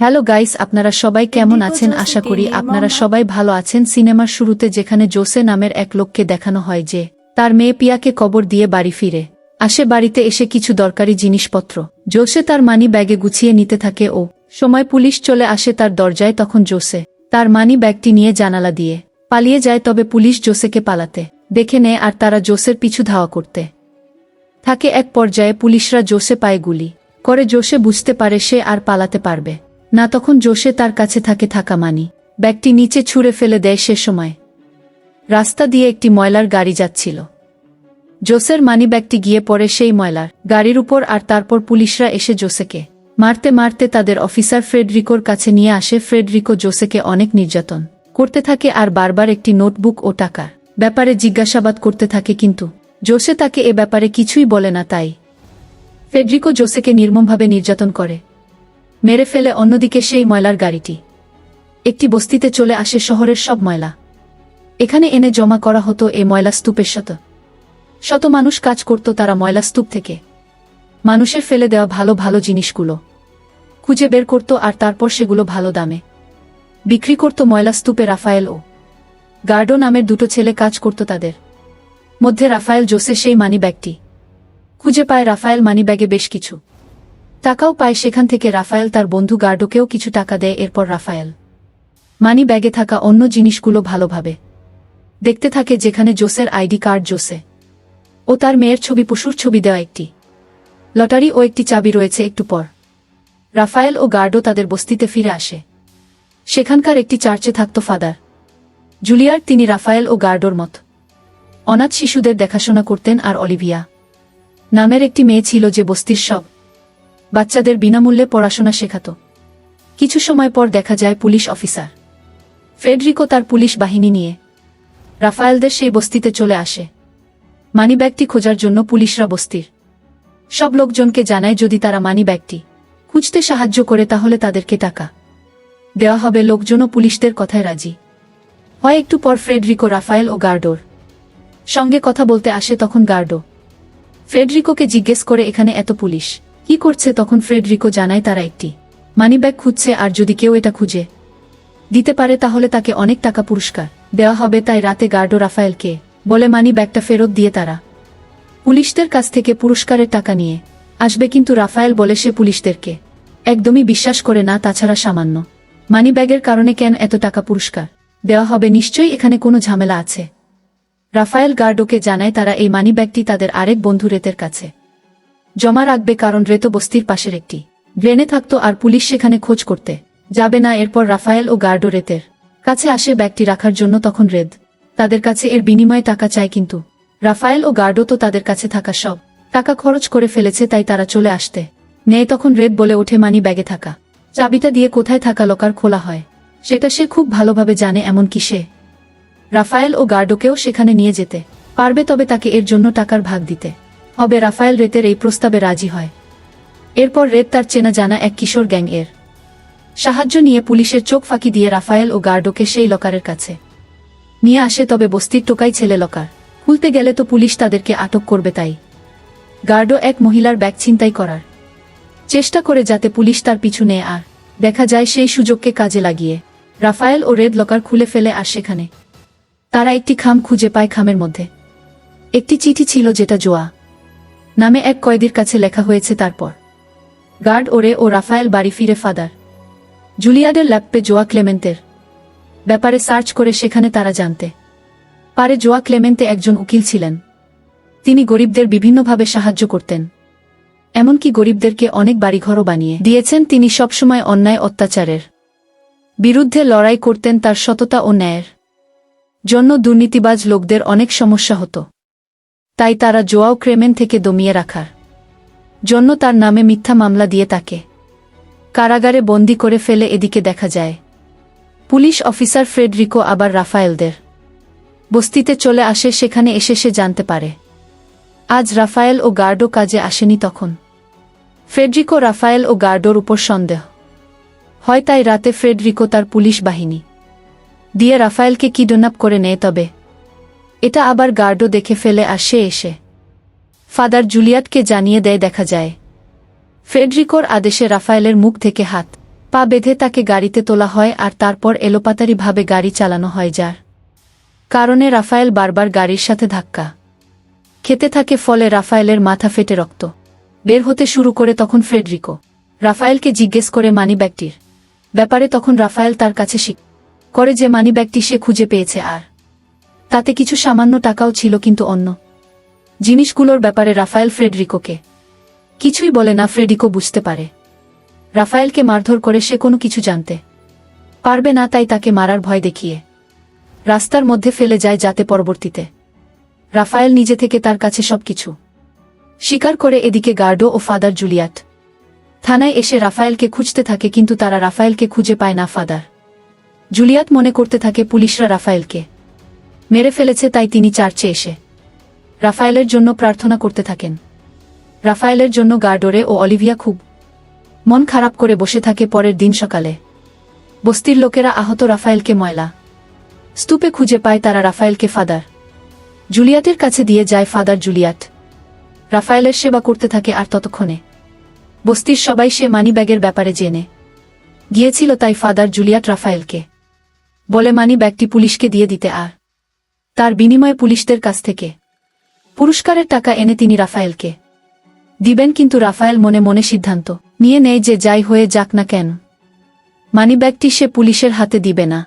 Hello guys আপনারা সবাই কেমন আছেন? আশা করি আপনারা সবাই ভালো আছেন। সিনেমার শুরুতে যেখানে জোসে নামের এক লোককে দেখানো হয় যে তার মেয়ে পিয়াকে কবর দিয়ে বাড়ি ফিরে আসে বাড়িতে এসে কিছু দরকারি জিনিসপত্র। জোসে তার মানি ব্যাগে গুছিয়ে নিতে থাকে ও সময় পুলিশ চলে আসে তার দরজায় তখন জোসে তার মানি ব্যাগটি নিয়ে জানালা দিয়ে পালিয়ে যায় তবে পুলিশ জোসেকে পালাতে দেখে নেয় আর তারা জোসের পিছু ধাওয়া করতে থাকে। এক পর্যায়ে পুলিশরা জোসে পায় গুলি করে। জোসে বুঝতে পারে সে আর পালাতে পারবে। না তখন জোসে তার কাছে থাকে থাকা মানি। ব্যাগটি নিচে ছুঁড়ে ফেলে দেয় সে সময়। রাস্তা দিয়ে একটি ময়লার গাড়ি যাচ্ছিল। জোসের মানি ব্যাগটি গিয়ে পড়ে সেই ময়লার গাড়ির উপর আর তারপর পুলিশরা এসে জোসেকে মারতে মারতে তাদের অফিসার ফ্রেডরিকোর কাছে নিয়ে আসে। ফ্রেডরিকো জোসেকে অনেক নির্যাতন করতে থাকে আর বারবার একটি নোটবুক ও টাকার ব্যাপারে জিজ্ঞাসাবাদ করতে থাকে কিন্তু জোসে তাকে এ ব্যাপারে কিছুই বলে না তাই। ফেডরিকো জোসেকে নির্মমভাবে নির্যাতন করে। মেরে ফেলে অন্যদিকে সেই ময়লার গাড়িটি। একটি বস্তিতে চলে আসে শহরের সব ময়লা। এখানে এনে জমা করা হতো এ ময়লা স্তূপের শত। শত মানুষ কাজ করত তারা ময়লা স্তূপ থেকে। মানুষের ফেলে দেওয়া ভালো ভালো জিনিসগুলো। খুঁজে বের করত আর তারপর সেগুলো ভালো দামে। বিক্রি করত ময়লা স্তূপে রাফায়েল ও গার্ডো নামের দুটো ছেলে কাজ করত তাদের। মধ্যে রাফায়েল জোসে সেই মানি ব্যাগটি খুঁজে পায় রাফায়েল মানি ব্যাগে বেশ কিছু। টাকাও পায় সেখান থেকে রাফায়েল, তার বন্ধু গার্ডোকেও কিছু টাকা দেয়, এরপর রাফায়েল। মানি ব্যাগে থাকা অন্য জিনিসগুলো ভালোভাবে। দেখতে থাকে যেখানে জোসের আইডি কার্ড জোসে। ও তার মেয়ের ছবি, পশুর ছবি দেওয়া একটি। লটারি ও একটি চাবি রয়েছে একটু পর। রাফায়েল ও গার্ডো তাদের বস্তিতে ফিরে আসে। সেখানকার একটি চার্চে থাকত ফাদার। জুলিয়ার, তিনি রাফায়েল ও গার্ডোর মত। অনাথ শিশুদের দেখাশোনা করতেন আর অলিভিয়া। নামের একটি মেয়ে ছিল যে বস্তির সব বাচ্চাদের বিনামূল্যে পড়াশোনা শেখাত। কিছু সময় পর দেখা যায় পুলিশ অফিসার। ফেডরিকো তার পুলিশ বাহিনী নিয়ে। রাফায়েলদের সেই বস্তিতে চলে আসে। মানিব্যাগটি খোঁজার জন্য পুলিশরা বস্তির। সব লোকজনকে জানায় যদি তারা মানিব্যাগটি খুঁজতে সাহায্য করে তাহলে তাদেরকে টাকা দেওয়া হবে। লোকজনও পুলিশদের কথায় রাজি। হয় একটু পর ফ্রেডরিকো রাফায়েল ও গার্ডোর সঙ্গে কথা বলতে আসে তখন গার্ডো। ফ্রেডরিকোকে জিজ্ঞেস করে, এখানে এত পুলিশ? কি করছে তখন ফ্রেডরিকো জানায় তারা একটি। মানিব্যাগ খুঁজছে আর যদি কেউ এটা খুঁজে দিতে পারে তাহলে তাকে অনেক টাকা পুরস্কার দেওয়া হবে তাই রাতে গার্ডো রাফায়েলকে বলে মানি ব্যাগটা ফেরত দিয়ে তারা। পুলিশদের কাছ থেকে পুরস্কারের টাকা নিয়ে আসবে কিন্তু রাফায়েল বলে সে পুলিশদেরকে একদমই বিশ্বাস করে না, তাছাড়া সামান্য। মানি ব্যাগের কারণে কেন এত টাকা পুরস্কার দেওয়া হবে নিশ্চয়ই এখানে কোনো ঝামেলা আছে। রাফায়েল গার্ডোকে জানায় তারা এই মানি ব্যাগটি তাদের আরেক বন্ধু রেতের কাছে জমা রাখবে কারণ রেত বস্তির পাশের একটি। ড্রেনে থাকতো আর পুলিশ সেখানে খোঁজ করতে। যাবে না এরপর রাফায়েল ও গার্ডো রেতের। কাছে আসে ব্যাগটি রাখার জন্য তখন রেদ। তাদের কাছে এর বিনিময়ে টাকা চায় কিন্তু। রাফায়েল ও গার্ডো তো তাদের কাছে থাকা সব। টাকা খরচ করে ফেলেছে তাই তারা চলে আসতে। নেয় তখন রেদ বলে ওঠে মানি ব্যাগে থাকা। চাবিটা দিয়ে কোথায় থাকা লকার খোলা হয়। সেটা সে খুব ভালোভাবে জানে এমন কি সে। রাফায়েল ও গার্ডোকেও সেখানে নিয়ে যেতে। পারবে তবে তাকে এর জন্য টাকার ভাগ দিতে। হবে রাফায়েল রেতের এই প্রস্তাবে রাজি হয়। এরপর রেত তার চেনা জানা এক কিশোর গ্যাং এর সাহায্য নিয়ে পুলিশের চোখ ফাঁকি দিয়ে রাফায়েল ও গার্ডোকে সেই লকারের কাছে নিয়ে আসে, তবে বস্তির টোকাই ছেলে লকার। খুলতে গেলে তো পুলিশ তাদেরকে আটক করবে তাই। গার্ডো এক মহিলার ব্যাগ ছিনতাই করার চেষ্টা করে যাতে পুলিশ তার পিছু নেয় আর দেখা যায় সেই সুযোগকে কাজে লাগিয়ে। রাফায়েল ও রেড লকার খুলে ফেলে আর সেখানে তারা একটি খাম খুঁজে পায় খামের মধ্যে। একটি চিঠি ছিল যেটা জোয়া। নামে এক কয়েদির কাছে লেখা হয়েছে তারপর। গার্ড ওরে ও রাফায়েল বাড়ি ফিরে ফাদার। জুলিয়াডের ল্যাপে জোয়া ক্লেমেন্টের ব্যাপারে সার্চ করে সেখানে তারা জানতে পারে জোয়া ক্লেমেন্তে একজন উকিল ছিলেন। তিনি গরিবদের বিভিন্নভাবে সাহায্য করতেন। এমনকি গরিবদেরকে অনেক বাড়িঘরও বানিয়ে দিয়েছেন তিনি সবসময় অন্যায় অত্যাচারের বিরুদ্ধে লড়াই করতেন তার সততা ও ন্যায়ের জন্য দুর্নীতিবাজ লোকদের অনেক সমস্যা হতো। তাই তারা জোয়াও ক্রেমেন থেকে দমিয়ে রাখার জন্য তার নামে মিথ্যা মামলা দিয়ে তাকে কারাগারে বন্দি করে ফেলে এদিকে দেখা যায়। পুলিশ অফিসার ফ্রেডরিকো আবার রাফায়েলদের বস্তিতে চলে আসে, সেখানে এসে সে জানতে পারে। আজ রাফায়েল ও গার্ডো কাজে আসেনি তখন। ফ্রেডরিকো, রাফায়েল ও গার্ডোর উপর সন্দেহ। হয় তাই রাতে ফ্রেডরিকো তার পুলিশ বাহিনী দিয়ে রাফায়েলকে কিডন্যাপ করে নেয়, তবে এটা আবার গার্ডো দেখে ফেলে আসে এসে। ফাদার জুলিয়াটকে জানিয়ে দেয় দেখা যায়। ফ্রেডরিকোর আদেশে রাফায়েলের মুখ থেকে হাত, পা বেঁধে তাকে গাড়িতে তোলা হয় আর তারপর এলোপাতারিভাবে গাড়ি চালানো হয় যার কারণে রাফায়েল বারবার গাড়ির সাথে ধাক্কা খেতে থাকে ফলে রাফায়েলের মাথা ফেটে রক্ত। বের হতে শুরু করে তখন ফ্রেডরিকো রাফায়েলকে জিজ্ঞেস করে মানি ব্যাগটির ব্যাপারে তখন রাফায়েল তার কাছে শিখ করে যে মানি ব্যাগটি সে খুঁজে পেয়েছে আর তাতে কিছু সামান্য টাকাও ছিল কিন্তু অন্য জিনিসগুলোর ব্যাপারে রাফায়েল ফ্রেডরিকোকে কিছুই বলে না ফ্রেডিকো বুঝতে পারে। রাফায়েলকে মারধর করে সে কোনো কিছু জানতে পারবে না, তাই তাকে মারার ভয় দেখিয়ে রাস্তার মধ্যে ফেলে যায় যাতে পরবর্তীতে। রাফায়েল নিজে থেকে তার কাছে সবকিছু স্বীকার করে এদিকে গার্ডো ও ফাদার জুলিয়াট থানায় এসে রাফায়েলকে খুঁজতে থাকে কিন্তু তারা রাফায়েলকে খুঁজে পায় না ফাদার। জুলিয়াত মনে করতে থাকে পুলিশরা রাফায়েলকে মেরে ফেলেছে তাই তিনি চার্চে এসে। রাফায়েলের জন্য প্রার্থনা করতে থাকেন। রাফায়েলের জন্য গার্ডোরে ও অলিভিয়া খুব মন খারাপ করে বসে থাকে পরের দিন সকালে। বস্তির লোকেরা আহত রাফায়েলকে ময়লা স্তূপে খুঁজে পায় তারা রাফায়েলকে ফাদার জুলিয়াটের কাছে দিয়ে যায় ফাদার জুলিয়াট। রাফায়েলের সেবা করতে থাকে আর ততক্ষণে। বস্তির সবাই সে মানিব্যাগের ব্যাপারে জেনে। গিয়েছিল তাই ফাদার জুলিয়াট রাফায়েলকে। বলে মানি ব্যাগটি পুলিশকে দিয়ে দিতে আর তার বিনিময়ে পুলিশদের কাছ থেকে। পুরস্কারের টাকা এনে তিনি রাফায়েলকে। দিবেন কিন্তু রাফায়েল মনে মনে সিদ্ধান্ত। নিয়ে নেয় যে যাই হয়ে যাক না কেন। মানিব্যাগটি সে পুলিশের হাতে দিবে না।